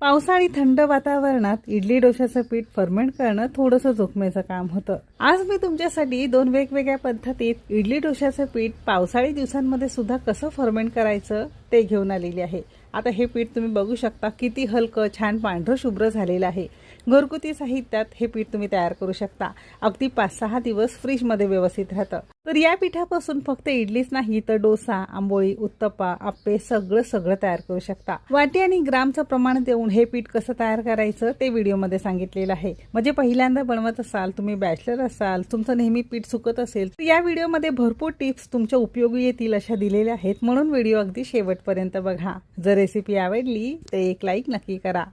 पावसाळी थंड वातावरणात इडली डोशाचं पीठ फर्मेंट करणं थोडंसं जोखमेचं काम होतं. आज मी तुमच्यासाठी दोन वेगवेगळ्या पद्धतीत इडली डोशाचं पीठ पावसाळी दिवसांमध्ये सुद्धा कसं फर्मेंट करायचं ते घेऊन आलेली आहे. आता हे पीठ तुम्ही बघू शकता किती हलकं छान पांढरं शुभ्र झालेलं आहे. घरगुती साहित्यात हे पीठ तुम्ही तयार करू शकता. अगदी पाच सहा दिवस फ्रीजमध्ये व्यवस्थित राहतं. तर या पिठापासून फक्त इडलीच नाही तर डोसा आंबोळी उत्तप्पा आप्पे सगळं सगळं तयार करू शकता. वाटी आणि ग्रामचं प्रमाण देऊन हे पीठ कसं तयार करायचं ते व्हिडिओमध्ये सांगितलेलं आहे. म्हणजे पहिल्यांदा बनवत असाल तुम्ही बॅचलर असाल तुमचं नेहमी पीठ सुकत असेल तर या व्हिडिओमध्ये भरपूर टिप्स तुमच्या उपयोगी येतील अशा दिलेल्या आहेत. म्हणून व्हिडिओ अगदी शेवट शेवटपर्यंत बघा. जर रेसिपी आवडली तर एक लाईक नक्की करा.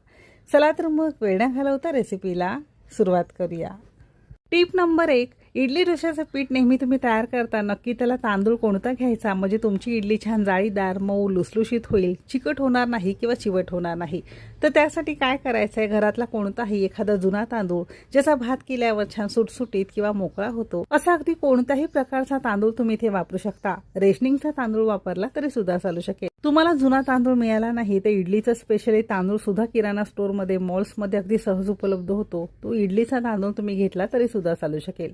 चला तर मग वेळ घालवता रेसिपीला सुरुवात करूया. टीप नंबर एक इडली डोशाचं पीठ नेहमी तुम्ही तयार करता. नक्की त्याला तांदूळ कोणता घ्यायचा? म्हणजे तुमची इडली छान जाळीदार मऊ लुसलुशीत होईल चिकट होणार नाही किंवा चिवट होणार नाही. तर त्यासाठी काय करायचं आहे घरातला कोणताही एखादा जुना तांदूळ ज्याचा भात केल्यावर छान सुटसुटीत किंवा मोकळा होतो असा अगदी कोणताही प्रकारचा तांदूळ तुम्ही इथे वापरू शकता. रेशनिंगचा तांदूळ वापरला तरी सुद्धा चालू शकेल. तुम्हाला जुना तांदूळ मिळाला नाही तर इडलीचा स्पेशली तांदूळ सुद्धा किराणा स्टोअरमध्ये मॉल्समध्ये अगदी सहज उपलब्ध होतो. तो इडलीचा तांदूळ तुम्ही घेतला तरी सुद्धा चालू शकेल.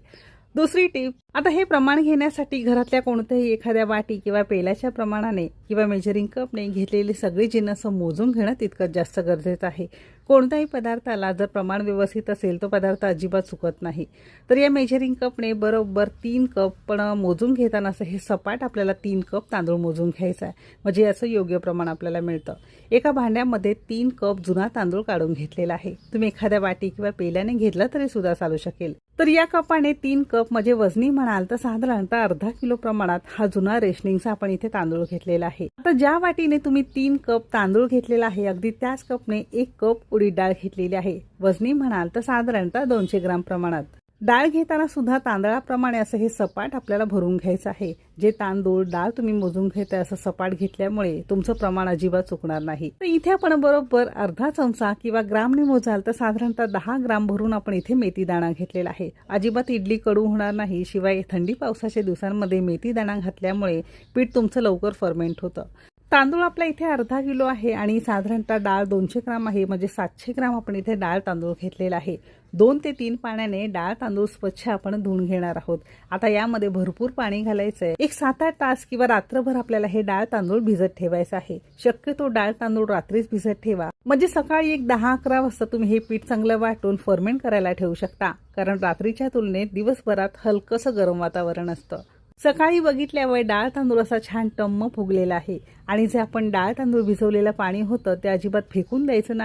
दुसरी टीप आता हे प्रमाण घेण्यासाठी घरातल्या कोणत्याही एखाद्या वाटी किंवा पेल्याच्या प्रमाणाने किंवा मेजरिंग कपने घेतलेली सगळी जिन्नस मोजून घेणं तितकंच जास्त गरजेचं आहे. कोणत्याही पदार्थाला जर प्रमाण व्यवस्थित असेल तो पदार्थ अजिबात चुकत नाही. तर या मेजरिंग कपने बरोबर तीन कप पण मोजून घेताना असं हे सपाट आपल्याला तीन कप तांदूळ मोजून घ्यायचा आहे. म्हणजे याचं योग्य प्रमाण आपल्याला मिळतं. एका भांड्यामध्ये तीन कप जुना तांदूळ काढून घेतलेला आहे. तुम्ही एखाद्या वाटी किंवा पेल्याने घेतला तरी सुद्धा चालू शकेल. तर या कपाने तीन कप म्हणजे वजनी म्हणाल तर साधारणतः अर्धा किलो प्रमाणात हा जुना रेशनिंगचा आपण इथे तांदूळ घेतलेला आहे. आता ज्या वाटीने तुम्ही तीन कप तांदूळ घेतलेला आहे अगदी त्याच कपने एक कप उडीद डाळ घेतलेली आहे. वजनी म्हणाल तर साधारणतः दोनशे ग्राम प्रमाणात. डाळ घेताना सुद्धा तांदळाप्रमाणे असं हे सपाट आपल्याला भरून घ्यायचं आहे. जे तांदूळ डाळ तुम्ही मोजून घेताय असं सपाट घेतल्यामुळे तुमचं प्रमाण अजिबात चुकणार नाही. तर इथे आपण बरोबर अर्धा चमचा किंवा ग्रामने मोजाल तर साधारणतः दहा ग्राम भरून आपण इथे मेथी दाणा घेतलेला आहे. अजिबात इडली कडू होणार नाही शिवाय थंडी पावसाच्या दिवसांमध्ये मेथी दाणा घातल्यामुळे पीठ तुमचं लवकर फर्मेंट होतं. तांदूळ आपला इथे अर्धा किलो आहे आणि साधारणतः डाळ दोनशे ग्राम आहे. म्हणजे सातशे ग्राम आपण इथे डाळ तांदूळ घेतलेला आहे. दोन ते तीन पाण्याने डाळ तांदूळ स्वच्छ आपण धुवून घेणार आहोत. आता यामध्ये भरपूर पाणी घालायचं आहे एक सात आठ तास किंवा रात्रभर आपल्याला हे डाळ तांदूळ भिजत ठेवायचं आहे. शक्यतो डाळ तांदूळ रात्रीच भिजत ठेवा. म्हणजे सकाळी एक दहा अकरा वाजता तुम्ही हे पीठ चांगलं वाटून फर्मेंट करायला ठेवू शकता. कारण रात्रीच्या तुलनेत दिवसभरात हलकंसं गरम वातावरण असतं. सकाळी बघितल्यावर डाळ तांदूळ असा छान टम्म फुगलेला आहे. आणि जे आपण डाळ तांदूळ भिजवलेलं पाणी होतं ते अजिबात फेकून द्यायचं नाही.